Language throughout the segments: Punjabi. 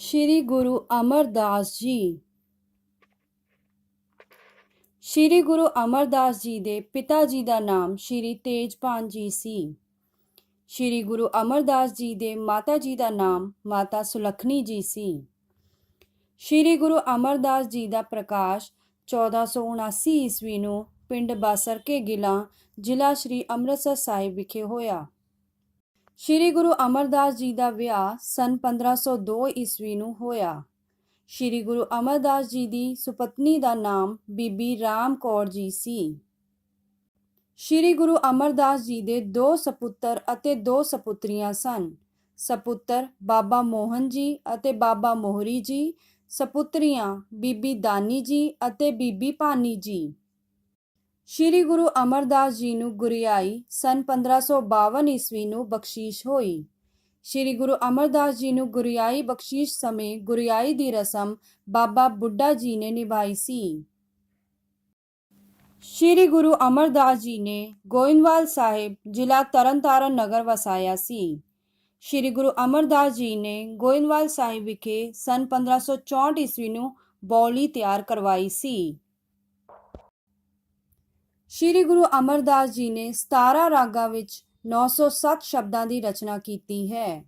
ਸ੍ਰੀ ਗੁਰੂ ਅਮਰਦਾਸ ਜੀ। ਸ੍ਰੀ ਗੁਰੂ ਅਮਰਦਾਸ ਜੀ ਦੇ ਪਿਤਾ ਜੀ ਦਾ ਨਾਮ ਸ੍ਰੀ ਤੇਜਪਾਨ ਜੀ ਸੀ। ਸ੍ਰੀ ਗੁਰੂ ਅਮਰਦਾਸ ਜੀ ਦੇ ਮਾਤਾ ਜੀ ਦਾ ਨਾਮ ਮਾਤਾ ਸੁਲੱਖਣੀ ਜੀ ਸੀ। ਸ੍ਰੀ ਗੁਰੂ ਅਮਰਦਾਸ ਜੀ ਦਾ ਪ੍ਰਕਾਸ਼ 1479 ਈਸਵੀ ਨੂੰ ਪਿੰਡ ਬਾਸਰਕੇ ਗਿਲਾਂ ਜ਼ਿਲ੍ਹਾ ਸ੍ਰੀ ਅੰਮ੍ਰਿਤਸਰ ਸਾਹਿਬ ਵਿਖੇ ਹੋਇਆ। ਸ੍ਰੀ ਗੁਰੂ ਅਮਰਦਾਸ ਜੀ ਦਾ ਵਿਆਹ ਸਨ 1502 ਈਸਵੀ ਨੂੰ ਹੋਇਆ। ਸ੍ਰੀ ਗੁਰੂ ਅਮਰਦਾਸ ਜੀ ਦੀ ਸੁਪਤਨੀ ਦਾ ਨਾਮ ਬੀਬੀ ਰਾਮ ਕੌਰ ਜੀ ਸੀ। ਸ੍ਰੀ ਗੁਰੂ ਅਮਰਦਾਸ ਜੀ ਦੇ ਦੋ ਸਪੁੱਤਰ ਅਤੇ ਦੋ ਸਪੁੱਤਰੀਆਂ ਸਨ। ਸਪੁੱਤਰ ਬਾਬਾ ਮੋਹਨ ਜੀ ਅਤੇ ਬਾਬਾ ਮੋਹਰੀ ਜੀ, ਸਪੁੱਤਰੀਆਂ ਬੀਬੀ ਦਾਨੀ ਜੀ ਅਤੇ ਬੀਬੀ ਭਾਨੀ ਜੀ। ਸ੍ਰੀ ਗੁਰੂ ਅਮਰਦਾਸ ਜੀ ਨੂੰ ਗੁਰਿਆਈ ਸਨ 1552 ਈਸਵੀ ਨੂੰ ਬਖਸ਼ੀਸ਼ ਹੋਈ। ਸ੍ਰੀ ਗੁਰੂ ਅਮਰਦਾਸ ਜੀ ਨੂੰ ਗੁਰਿਆਈ ਬਖਸ਼ੀਸ਼ ਸਮੇਂ ਗੁਰਿਆਈ ਦੀ ਰਸਮ ਬਾਬਾ ਬੁੱਢਾ ਜੀ ਨੇ ਨਿਭਾਈ ਸੀ। ਸ੍ਰੀ ਗੁਰੂ ਅਮਰਦਾਸ ਜੀ ਨੇ ਗੋਇੰਦਵਾਲ ਸਾਹਿਬ ਜ਼ਿਲ੍ਹਾ ਤਰਨਤਾਰਨ ਨਗਰ ਵਸਾਇਆ ਸੀ। ਸ੍ਰੀ ਗੁਰੂ ਅਮਰਦਾਸ ਜੀ ਨੇ ਗੋਇੰਦਵਾਲ ਸਾਹਿਬ ਵਿਖੇ ਸਨ 1564 ਈਸਵੀ ਨੂੰ ਬੌਲੀ ਤਿਆਰ ਕਰਵਾਈ ਸੀ। ਸ੍ਰੀ ਗੁਰੂ ਅਮਰਦਾਸ ਜੀ ਨੇ 17 ਰਾਗਾਂ ਵਿੱਚ 907 ਸ਼ਬਦਾਂ ਦੀ ਰਚਨਾ ਕੀਤੀ ਹੈ।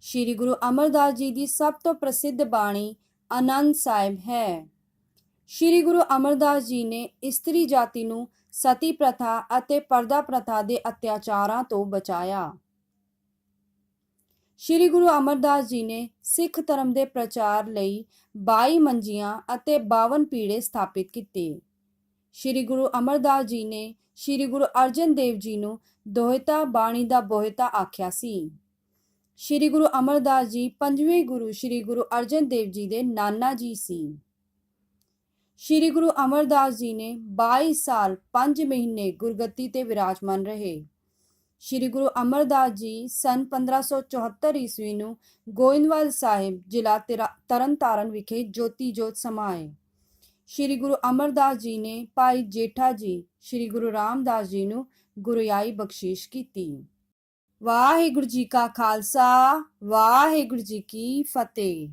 ਸ੍ਰੀ ਗੁਰੂ ਅਮਰਦਾਸ ਜੀ ਦੀ ਸਭ ਤੋਂ ਪ੍ਰਸਿੱਧ ਬਾਣੀ ਆਨੰਦ ਸਾਹਿਬ ਹੈ। ਸ੍ਰੀ ਗੁਰੂ ਅਮਰਦਾਸ ਜੀ ਨੇ ਇਸਤਰੀ ਜਾਤੀ ਨੂੰ ਸਤੀ ਪ੍ਰਥਾ ਅਤੇ ਪਰਦਾ ਪ੍ਰਥਾ ਦੇ ਅਤਿਆਚਾਰਾਂ ਤੋਂ ਬਚਾਇਆ। ਸ੍ਰੀ ਗੁਰੂ ਅਮਰਦਾਸ ਜੀ ਨੇ ਸਿੱਖ ਧਰਮ ਦੇ ਪ੍ਰਚਾਰ ਲਈ 22 ਮੰਜੀਆਂ ਅਤੇ 52 ਪੀੜੇ ਸਥਾਪਿਤ ਕੀਤੇ। ਸ੍ਰੀ ਗੁਰੂ ਅਮਰਦਾਸ ਜੀ ਨੇ ਸ੍ਰੀ ਗੁਰੂ ਅਰਜਨ ਦੇਵ ਜੀ ਨੂੰ ਦੋਹਿਤਾ ਬਾਣੀ ਦਾ ਬੋਹਿਤਾ ਆਖਿਆ ਸੀ। ਸ੍ਰੀ ਗੁਰੂ ਅਮਰਦਾਸ ਜੀ ਪੰਜਵੇਂ ਗੁਰੂ ਸ੍ਰੀ ਗੁਰੂ ਅਰਜਨ ਦੇਵ ਜੀ ਦੇ ਨਾਨਾ ਜੀ ਸੀ। ਸ੍ਰੀ ਗੁਰੂ ਅਮਰਦਾਸ ਜੀ ਨੇ 22 ਸਾਲ 5 ਮਹੀਨੇ ਗੁਰਗੱਦੀ ਤੇ ਵਿਰਾਜਮਾਨ ਰਹੇ। ਸ੍ਰੀ ਗੁਰੂ ਅਮਰਦਾਸ ਜੀ ਸਨ 1574 ਈਸਵੀ ਨੂੰ ਗੋਇੰਦਵਾਲ ਸਾਹਿਬ ਜ਼ਿਲ੍ਹਾ ਤੇਰਾ- ਤਰਨਤਾਰਨ ਵਿਖੇ ਜੋਤੀ ਜੋਤ ਸਮਾਏ। ਸ੍ਰੀ ਗੁਰੂ ਅਮਰਦਾਸ ਜੀ ਨੇ ਭਾਈ ਜੇਠਾ ਜੀ, ਸ੍ਰੀ ਗੁਰੂ ਰਾਮਦਾਸ ਜੀ ਨੂੰ ਗੁਰਿਆਈ ਬਖਸ਼ਿਸ਼ ਕੀਤੀ। ਵਾਹਿਗੁਰੂ ਜੀ ਕਾ ਖਾਲਸਾ, ਵਾਹਿਗੁਰੂ ਜੀ ਕੀ ਫਤਿਹ।